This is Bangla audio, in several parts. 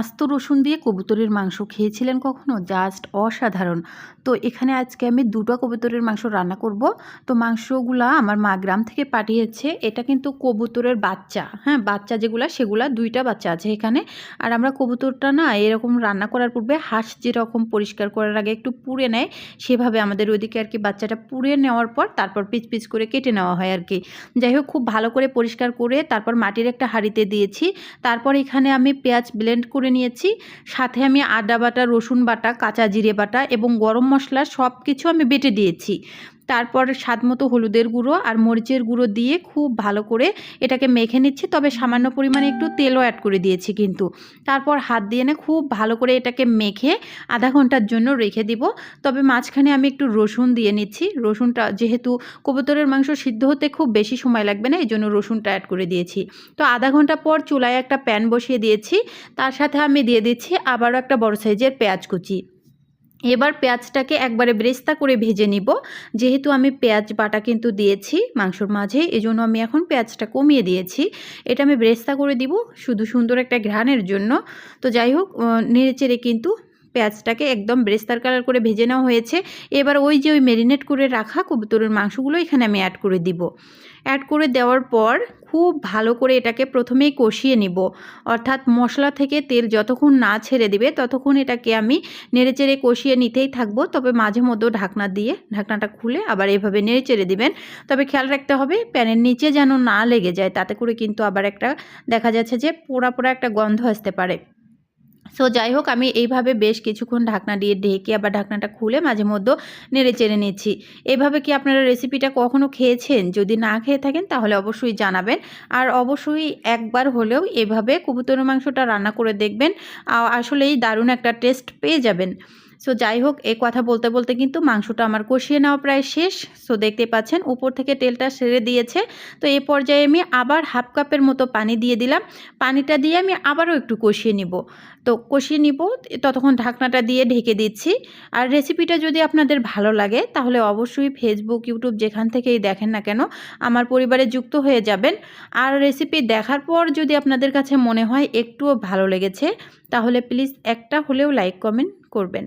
আস্ত রসুন দিয়ে কবুতরের মাংস খেয়েছিলেন কখনো? জাস্ট অসাধারণ। তো এখানে আজকে আমি দুটো কবুতরের মাংস রান্না করব। তো মাংসগুলা আমার মা গ্রাম থেকে পাঠিয়েছে। এটা কিন্তু কবুতরের বাচ্চা। হ্যাঁ বাচ্চা যেগুলা, সেগুলা দুইটা বাচ্চা আছে এখানে। আর আমরা কবুতরটা না এরকম রান্না করার পূর্বে হাঁস যেরকম পরিষ্কার করার আগে একটু পুড়ে নেয়, সেভাবে আমাদের ওইদিকে আর কি বাচ্চাটা পুড়ে নেওয়ার পর তারপর পিচ পিচ করে কেটে নেওয়া হয় আর কি। যাই হোক, খুব ভালো করে পরিষ্কার করে তারপর মাটির একটা হাঁড়িতে দিয়েছি। তারপর এখানে আমি পেঁয়াজ ব্লেন্ড করে নিয়েছি। সাথে আমি আদা বাটা, রসুন বাটা, কাঁচা জিরে বাটা এবং গরম মশলা সব কিছু আমি বেটে দিয়েছি। তারপর স্বাদ মতো হলুদের গুঁড়ো আর মরিচের গুঁড়ো দিয়ে খুব ভালো করে এটাকে মেখে নিচ্ছি। তবে সামান্য পরিমাণে একটু তেলও অ্যাড করে দিয়েছি কিন্তু। তারপর হাত দিয়ে এনে খুব ভালো করে এটাকে মেখে আধা ঘণ্টার জন্য রেখে দিব। তবে মাঝখানে আমি একটু রসুন দিয়ে নিচ্ছি। রসুনটা যেহেতু কবুতরের মাংস সিদ্ধ হতে খুব বেশি সময় লাগবে না এই জন্য রসুনটা অ্যাড করে দিয়েছি। তো আধা ঘণ্টা পর চুলায় একটা প্যান বসিয়ে দিয়েছি। তার সাথে আমি দিয়ে দিচ্ছি আবারও একটা বড় সাইজের পেঁয়াজ কুচি। এবার পেঁয়াজটাকে একবারে ব্রেস্তা করে ভেজে নিব। যেহেতু আমি পেঁয়াজ বাটা কিন্তু দিয়েছি মাংসর মাঝে জন্য আমি এখন পেঁয়াজটা কমিয়ে দিয়েছি। এটা আমি ব্রেস্তা করে দিব শুধু সুন্দর একটা ঘ্রাণের জন্য। তো যাই হোক নেড়েচেড়ে কিন্তু পেঁয়াজটাকে একদম ব্রেস্তার কালার করে ভেজে নেওয়া হয়েছে। এবার ওই যে ওই ম্যারিনেট করে রাখা কবুতরের মাংসগুলো এখানে আমি অ্যাড করে দিব। অ্যাড করে দেওয়ার পর খুব ভালো করে এটাকে প্রথমেই কষিয়ে নিব। অর্থাৎ মশলা থেকে তেল যতক্ষণ না ছেড়ে দিবে ততক্ষণ এটাকে আমি নেড়ে চেড়ে কষিয়ে নিতেই থাকব। তবে মাঝে মধ্যে ঢাকনা দিয়ে ঢাকনাটা খুলে আবার এভাবে নেড়ে চেড়ে দিবেন। তবে খেয়াল রাখতে হবে প্যানের নিচে যেন না লেগে যায়। তাতে করে কিন্তু আবার একটা দেখা যাচ্ছে যে পোড়া পোড়া একটা গন্ধ আসতে পারে। সো যাই হোক, আমি এইভাবে বেশ কিছুক্ষণ ঢাকনা দিয়ে ঢেকে আবার ঢাকনাটা খুলে মাঝে মধ্যে নেড়ে চেড়ে নিচ্ছি। এভাবে কি আপনারা রেসিপিটা কখনো খেয়েছেন? যদি না খেয়ে থাকেন, তাহলে অবশ্যই জানাবেন। আর অবশ্যই একবার হলেও এভাবে কবুতরের মাংসটা রান্না করে দেখবেন আসলেই দারুণ একটা টেস্ট পেয়ে যাবেন। সো যাই হোক এই কথা বলতে বলতে কিন্তু মাংসটা আমার কষিয়ে নেওয়া প্রায় শেষ। সো দেখতে পাচ্ছেন, উপর থেকে তেলটা সেরে দিয়েছে। তো, এ পর্যায়ে আমি আবার হাফ কাপের মতো পানি দিয়ে দিলাম। পানিটা দিয়ে আমি আবারও একটু কষিয়ে নিব। তো কষিয়ে নিব, ততক্ষণ ঢাকনাটা দিয়ে ঢেকে দিচ্ছি। আর রেসিপিটা যদি আপনাদের ভালো লাগে, তাহলে অবশ্যই ফেসবুক ইউটিউব যেখান থেকেই দেখেন না কেন, আমার পরিবারে যুক্ত হয়ে যাবেন। আর রেসিপি দেখার পর যদি আপনাদের কাছে মনে হয় একটুও ভালো লেগেছে, তাহলে প্লিজ একটা হলেও লাইক কমেন্ট করবেন।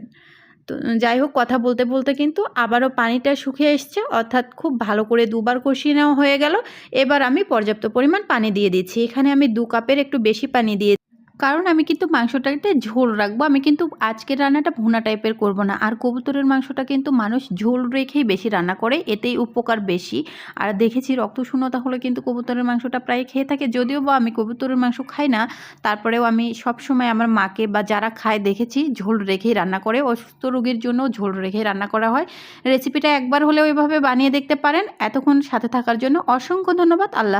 তো যাই হোক, কথা বলতে বলতে কিন্তু আবারও পানিটা শুকিয়ে এসছে, অর্থাৎ খুব ভালো করে দুবার কষিয়ে নেওয়া হয়ে গেল। এবার আমি পর্যাপ্ত পরিমাণ পানি দিয়ে দিচ্ছি। এখানে আমি দু কাপের একটু বেশি পানি দিয়ে কারণ আমি কিন্তু মাংসটাতে ঝোল রাখব। আমি কিন্তু আজকের রান্নাটা ভুনা টাইপের করব না। আর কবুতরের মাংসটা কিন্তু মানুষ ঝোল রেখেই বেশি রান্না করে, এতেই উপকার বেশি। আর দেখেছি রক্তশূন্যতা হলে কিন্তু কবুতরের মাংসটা প্রায় খেয়ে থাকে। যদিও বা আমি কবুতরের মাংস খাই না, তারপরেও আমি সব সময় আমার মাকে বা যারা খায় দেখেছি ঝোল রেখেই রান্না করে। অসুস্থ রোগীর জন্য ঝোল রেখেই রান্না করা হয়। রেসিপিটা একবার হলেও এভাবে বানিয়ে দেখতে পারেন। এতক্ষণ সাথে থাকার জন্য অসংখ্য ধন্যবাদ। আল্লাহ